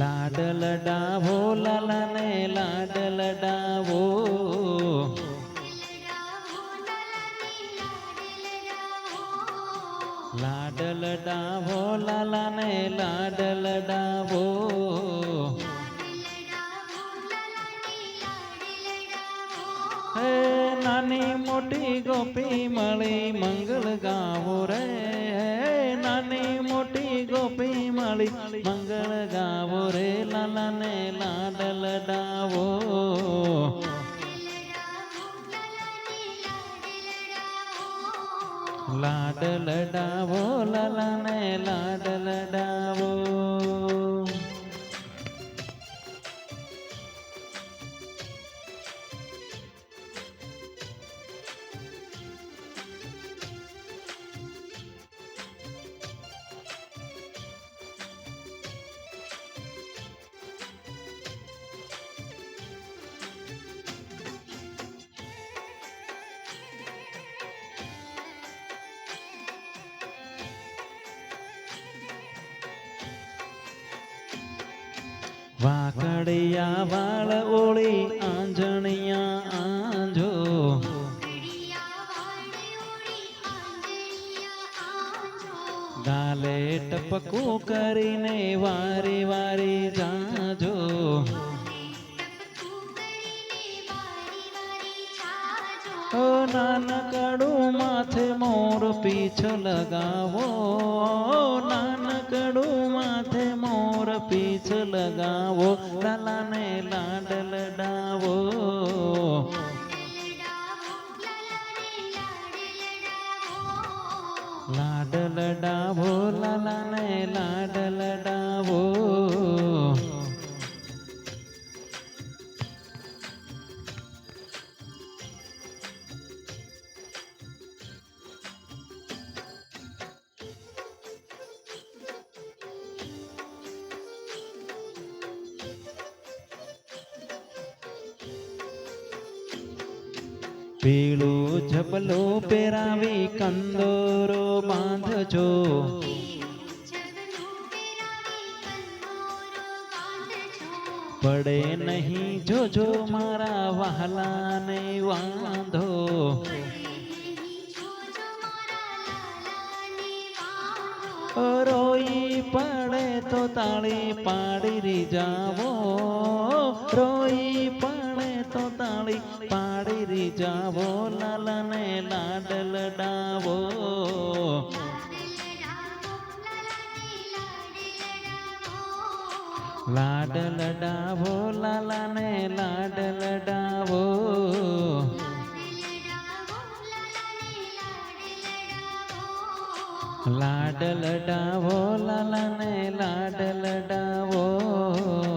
લાડલ ડાવો લાલાને લાડલ ડાવો લાડલ ડાવો લાલાને લાડલ ડાવો હે નાની મોટી ગોપી, મળી મંગળ ગાવો રે. ગોપી મળી મંગળ ગાવો રે લાલાને લાડલ ડાવો લાડલ ડાવો લાલાને લાડલ ડાવો વાકડિયા વાળ ઓળી આંજણિયા આંજો. ગાલે ટપકું કરીને વારી વારી જાજો. ઓ નાનકડું માથે મોર પીછ લગાવો. નાનકડું માથે પીછ લગાવો લાલાને લાડલ ડાવો લાડલ ડાવો લાલાને લાડલ પીળું જબલો પહેરાવી કંદોરો બાંધજો. પડે નહીં જોજો મારા વહાલાને વાંધો. રોઈ પડે તો તાળી પાડી રી જાવો. રોઈ પડે તો તાળી પાડી રી જાવો, લાલને લાડલ ડાવો. લાડલ ડાવો, લાલાને લાડલ ડાવો. લાડલ ડાવો, લાલાને લાડલ ડાવો.